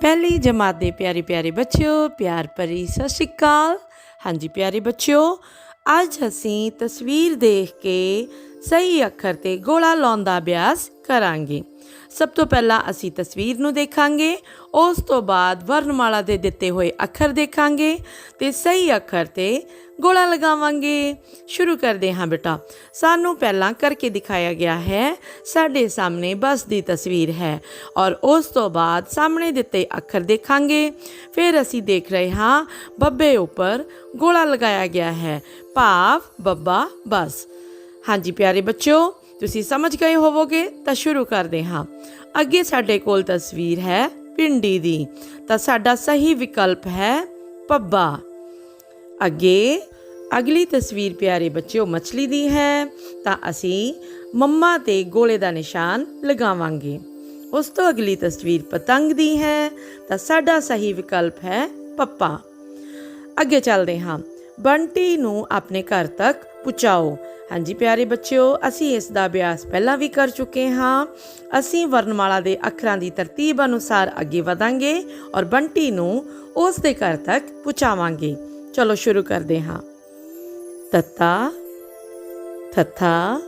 ਪਹਿਲੀ ਜਮਾਤ ਦੇ ਪਿਆਰੇ ਪਿਆਰੇ ਬੱਚਿਓ, ਪਿਆਰ ਭਰੀ ਸਤਿ ਸ਼੍ਰੀ ਅਕਾਲ। ਹਾਂਜੀ ਪਿਆਰੇ ਬੱਚਿਓ, ਅੱਜ ਅਸੀਂ ਤਸਵੀਰ ਦੇਖ ਕੇ ਸਹੀ ਅੱਖਰ ਤੇ ਗੋਲਾ ਲਾਉਣ ਦਾ ਅਭਿਆਸ ਕਰਾਂਗੇ। ਸਭ ਤੋਂ ਪਹਿਲਾਂ ਅਸੀਂ ਤਸਵੀਰ ਨੂੰ ਦੇਖਾਂਗੇ, ਉਸ ਤੋਂ ਬਾਅਦ ਵਰਣਮਾਲਾ ਦੇ ਦਿੱਤੇ ਹੋਏ ਅੱਖਰ ਦੇਖਾਂਗੇ ਤੇ ਸਹੀ ਅੱਖਰ ਤੇ ਗੋਲਾ ਲਗਾਵਾਂਗੇ। ਸ਼ੁਰੂ ਕਰਦੇ ਹਾਂ ਬੇਟਾ। ਸਾਨੂੰ ਪਹਿਲਾਂ ਕਰਕੇ ਦਿਖਾਇਆ ਗਿਆ ਹੈ, ਸਾਡੇ ਸਾਹਮਣੇ ਬੱਸ ਦੀ ਤਸਵੀਰ ਹੈ ਔਰ ਉਸ ਤੋਂ ਬਾਅਦ ਸਾਹਮਣੇ ਦਿੱਤੇ ਅੱਖਰ ਦੇਖਾਂਗੇ। ਫਿਰ ਅਸੀਂ ਦੇਖ ਰਹੇ ਹਾਂ, ਬੱਬੇ ਉੱਪਰ ਗੋਲਾ ਲਗਾਇਆ ਗਿਆ ਹੈ। ਭਾਵ ਬੱਬਾ ਬਸ। ਹਾਂਜੀ ਪਿਆਰੇ ਬੱਚਿਓ ਤੁਸੀਂ ਸਮਝ ਗਏ ਹੋਵੋਗੇ ਤਾਂ ਸ਼ੁਰੂ ਕਰਦੇ ਹਾਂ। ਅੱਗੇ ਸਾਡੇ ਕੋਲ ਤਸਵੀਰ ਹੈ ਪਿੰਡੀ ਦੀ। ਤਾਂ ਸਾਡਾ ਸਹੀ ਵਿਕਲਪ ਹੈ ਪੱਬਾ। ਅੱਗੇ, ਅਗਲੀ ਤਸਵੀਰ ਪਿਆਰੇ ਬੱਚਿਓ ਮੱਛਲੀ ਦੀ ਹੈ। ਤਾਂ ਅਸੀਂ ਮੰਮਾ ਤੇ ਗੋਲੇ ਦਾ ਨਿਸ਼ਾਨ ਲਗਾਵਾਂਗੇ। ਉਸ ਤੋਂ ਅਗਲੀ ਤਸਵੀਰ ਪਤੰਗ ਦੀ ਹੈ। ਤਾਂ ਸਾਡਾ ਸਹੀ ਵਿਕਲਪ ਹੈ ਪੱਪਾ। ਅੱਗੇ ਚੱਲਦੇ ਹਾਂ। ਬੰਟੀ ਨੂੰ ਆਪਣੇ ਘਰ ਤੱਕ ਪਹੁੰਚਾਓ ਹਾਂਜੀ ਪਿਆਰੇ ਬੱਚਿਓ, ਅਸੀਂ ਇਸ ਦਾ ਅਭਿਆਸ ਪਹਿਲਾਂ ਵੀ ਕਰ ਚੁੱਕੇ ਹਾਂ। ਅਸੀਂ ਵਰਣਮਾਲਾ ਦੇ ਅੱਖਰਾਂ ਦੀ ਤਰਤੀਬ ਅਨੁਸਾਰ ਅੱਗੇ ਵਧਾਂਗੇ ਔਰ ਬੰਟੀ ਨੂੰ ਉਸ ਦੇ ਘਰ ਤੱਕ ਪਹੁੰਚਾਵਾਂਗੇ ਚਲੋ ਸ਼ੁਰੂ ਕਰਦੇ ਹਾਂ। ਤੱਤਾ ਥੱਥਾ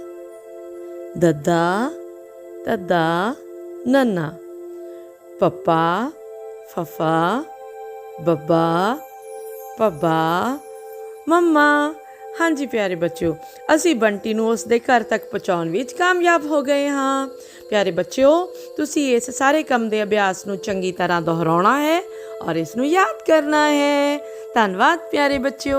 ਦੱਦਾ ਤੱਦਾ ਨੰਨਾ। ਪੱਪਾ, ਫਫਾ, ਬੱਬਾ ਪੱਬਾ ਮੰਮਾ, ਹਾਂਜੀ ਪਿਆਰੇ ਬੱਚਿਓ, ਅਸੀਂ ਬੰਟੀ ਨੂੰ ਉਸ ਦੇ ਘਰ ਤੱਕ ਪਹੁੰਚਾਉਣ ਵਿੱਚ ਕਾਮਯਾਬ ਹੋ ਗਏ ਹਾਂ। ਪਿਆਰੇ ਬੱਚਿਓ, ਤੁਸੀਂ ਇਸ ਸਾਰੇ ਕੰਮ ਦੇ ਅਭਿਆਸ ਨੂੰ ਚੰਗੀ ਤਰ੍ਹਾਂ ਦੁਹਰਾਉਣਾ ਹੈ ਔਰ ਇਸ ਨੂੰ ਯਾਦ ਕਰਨਾ ਹੈ। ਧੰਨਵਾਦ ਪਿਆਰੇ ਬੱਚਿਓ।